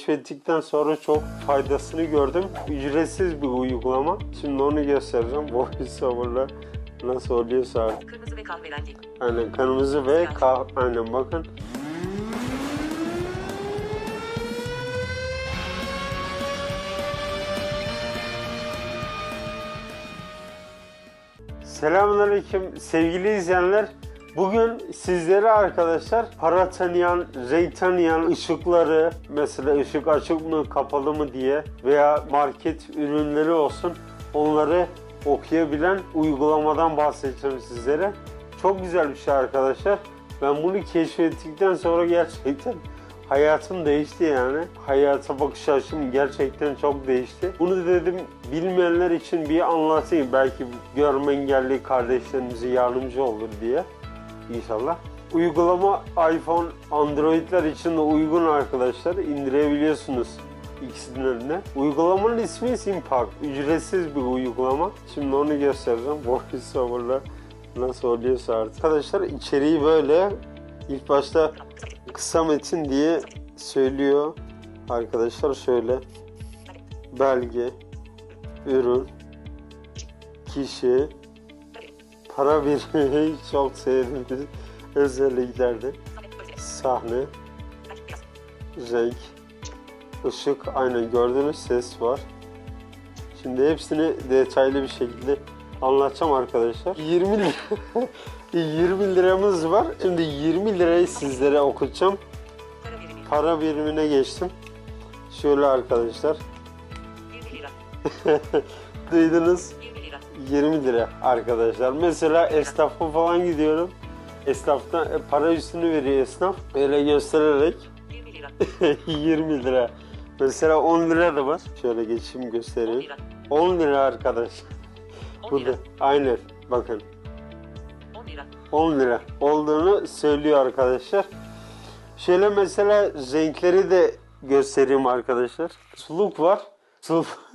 Keşfettikten sonra çok faydasını gördüm. Ücretsiz bir uygulama. Şimdi onu göstereceğim. VoiceOver'la nasıl oluyorsa artık. Kırmızı ve kahverengi. Aynen kırmızı ve kah aynen bakın. Selamünaleyküm sevgili izleyenler. Bugün sizlere arkadaşlar para tanıyan, renk tanıyan ışıkları mesela ışık açık mı kapalı mı diye veya market ürünleri olsun onları okuyabilen uygulamadan bahsedeceğim sizlere. Çok güzel bir şey arkadaşlar. Ben bunu keşfettikten sonra gerçekten hayatım değişti yani. Hayata bakış açım gerçekten çok değişti. Bunu dedim bilmeyenler için bir anlatayım. Belki görme engelli kardeşlerimize yardımcı olur diye. İnşallah. Uygulama iPhone, Android'ler için de uygun arkadaşlar. indirebiliyorsunuz ikisinden de. Uygulamanın ismi Impact. Ücretsiz bir uygulama. Şimdi onu göstereceğim. VoiceOver'la nasıl oluyorsa artık. Arkadaşlar içeriği böyle. İlk başta kısa metin diye söylüyor. Arkadaşlar şöyle. Belge, ürün, kişi, para birimi çok sevdiğimiz özelliklerdi. Sahne, renk, ışık, aynen gördüğünüz ses var. Şimdi hepsini detaylı bir şekilde anlatacağım arkadaşlar. 20 lira 20 liramız var. Şimdi 20 lirayı sizlere okutacağım. Para birimi. Para birimine geçtim. Şöyle arkadaşlar. 20 lira. Duydunuz 20 lira. 20 lira arkadaşlar. Mesela esnafa falan gidiyorum. Esnaftan e, para üstünü veriyor esnaf. Öyle göstererek 20 lira. 20 lira. Mesela 10 lira da var. Şöyle geçeyim 10 göstereyim. lira. 10 lira arkadaş. 10 Burada. lira. Aynen. Bakın. 10 lira. 10 lira olduğunu söylüyor arkadaşlar. Şöyle mesela renkleri de göstereyim arkadaşlar. Suluk var. Suluk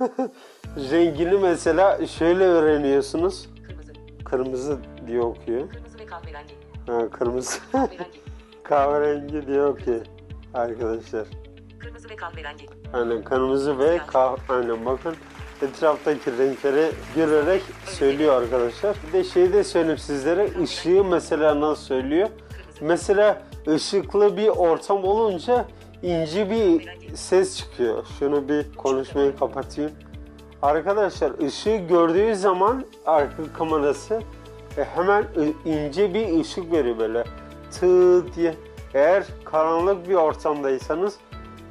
rengini mesela şöyle öğreniyorsunuz. Kırmızı. Kırmızı diye okuyor. Kırmızı ve kahverengi. Ha, kırmızı Kahverengi. kahverengi diye okuyor arkadaşlar. Kırmızı ve kahverengi. Aynen kırmızı ve kah aynen bakın etraftaki renkleri görerek söylüyor arkadaşlar. Bir de şey de söyleyeyim sizlere ışığı mesela nasıl söylüyor. Mesela ışıklı bir ortam olunca ince bir ses çıkıyor. Şunu bir konuşmayı kapatayım. Arkadaşlar ışığı gördüğü zaman arka kamerası e, hemen ince bir ışık veriyor böyle tı diye. Eğer karanlık bir ortamdaysanız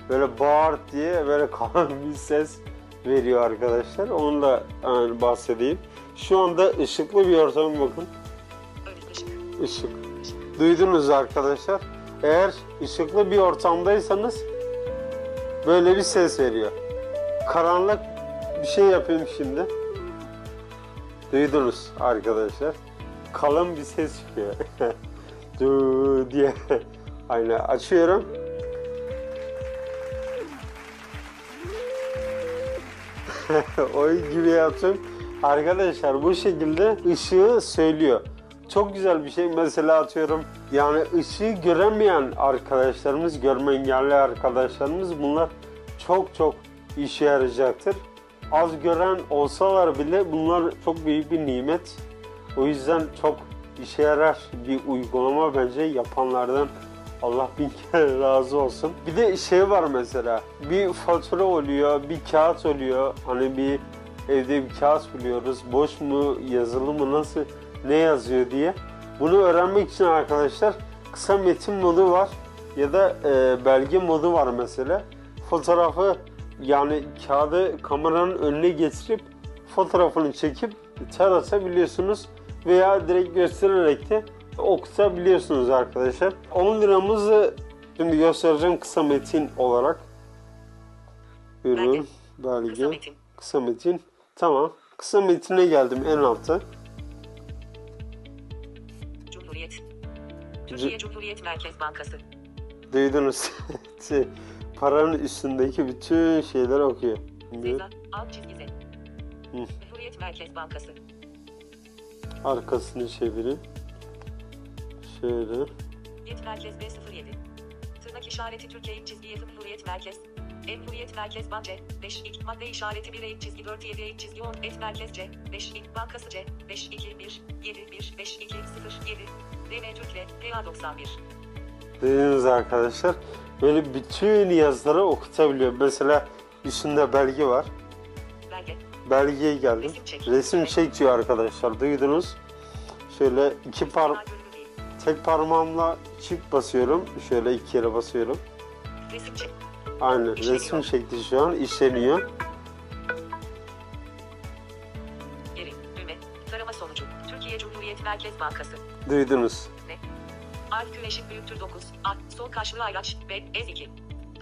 böyle bağır diye böyle kalın bir ses veriyor arkadaşlar. Onu da yani bahsedeyim. Şu anda ışıklı bir ortam bakın. Işık. Duydunuz arkadaşlar. Eğer ışıklı bir ortamdaysanız böyle bir ses veriyor. Karanlık bir şey yapayım şimdi. Duydunuz arkadaşlar. Kalın bir ses çıkıyor. Du diye. Aynen açıyorum. Oy gibi yaptım. Arkadaşlar bu şekilde ışığı söylüyor. Çok güzel bir şey. Mesela atıyorum yani ışığı göremeyen arkadaşlarımız, görme engelli arkadaşlarımız bunlar çok çok işe yarayacaktır. Az gören olsalar bile bunlar çok büyük bir nimet. O yüzden çok işe yarar bir uygulama bence yapanlardan Allah bin kere razı olsun. Bir de şey var mesela bir fatura oluyor, bir kağıt oluyor. Hani bir evde bir kağıt buluyoruz. Boş mu, yazılı mı, nasıl, ne yazıyor diye. Bunu öğrenmek için arkadaşlar kısa metin modu var ya da e, belge modu var mesela. Fotoğrafı yani kağıdı kameranın önüne getirip fotoğrafını çekip taratabiliyorsunuz veya direkt göstererek de okutabiliyorsunuz arkadaşlar. 10 liramızı şimdi göstereceğim kısa metin olarak. Ürün, belge, Kısa metin. kısa metin. Tamam. Kısa metine geldim en altta. Türkiye Cumhuriyet Merkez Bankası. Duydunuz. Şey, Paranın üstündeki bütün şeyleri okuyor. Ceza. Alt çizgi Z. Hı. Cumhuriyet Merkez Bankası. arkasını çevireyim. Şöyle. Yet Merkez B07. Tırnak işareti Türkiye çizgi Cumhuriyet Merkez. Emniyet Merkez Bank C. 5 ilk madde işareti 1 eğik çizgi 4 7 eğik çizgi 10 et merkez C. 5 ilk bankası C. 5 2 1 7 1 5 2 0 7 DM Türk'le PA 91. Dediğiniz arkadaşlar böyle bütün yazıları okutabiliyor. Mesela üstünde belge var. Belge. Belgeye geldim. Resim çek. Resim çek diyor arkadaşlar. Duydunuz. Şöyle iki par tek parmağımla çift basıyorum. Şöyle iki kere basıyorum. Resim çek. Aynen. İşleniyor. Resim çekti şu an. işleniyor. Merkez Bankası. Duydunuz. Alp Q eşit büyüktür 9. A. Sol karşılığı ayraç. B. Ez 2.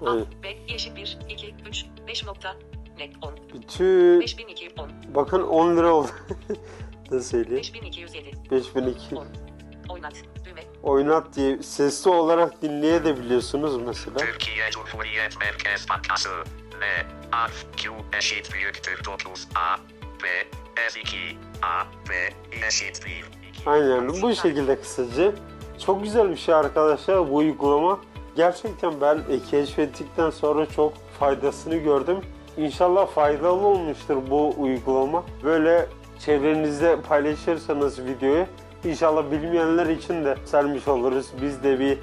A. Aynen. B. eşit 1. 2. 3. 5 nokta. Net 10. Bütün 5210. bakın 10 lira oldu. da söyleyeyim. 5207. 5002. 10. Oynat. Düğme. Oynat diye sesli olarak dinleyebiliyorsunuz mesela. Türkiye Cumhuriyet Merkez Bankası N A Q eşit büyüktür 9 A B S2 A B eşit 1 Aynen bu şekilde kısaca. Çok güzel bir şey arkadaşlar bu uygulama. Gerçekten ben e, keşfettikten sonra çok faydasını gördüm. İnşallah faydalı olmuştur bu uygulama. Böyle çevrenizde paylaşırsanız videoyu inşallah bilmeyenler için de sermiş oluruz. Biz de bir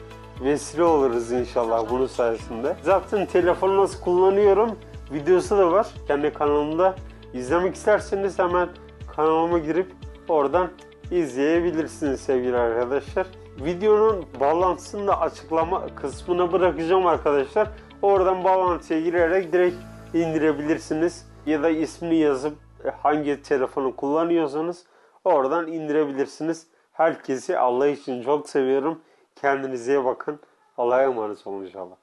vesile oluruz inşallah bunun sayesinde. Zaten telefonu nasıl kullanıyorum videosu da var kendi kanalımda. İzlemek isterseniz hemen kanalıma girip oradan izleyebilirsiniz sevgili arkadaşlar. Videonun bağlantısını da açıklama kısmına bırakacağım arkadaşlar. Oradan bağlantıya girerek direkt indirebilirsiniz. Ya da ismini yazıp e, hangi telefonu kullanıyorsanız oradan indirebilirsiniz. Herkesi Allah için çok seviyorum. Kendinize iyi bakın. Allah'a emanet olun inşallah.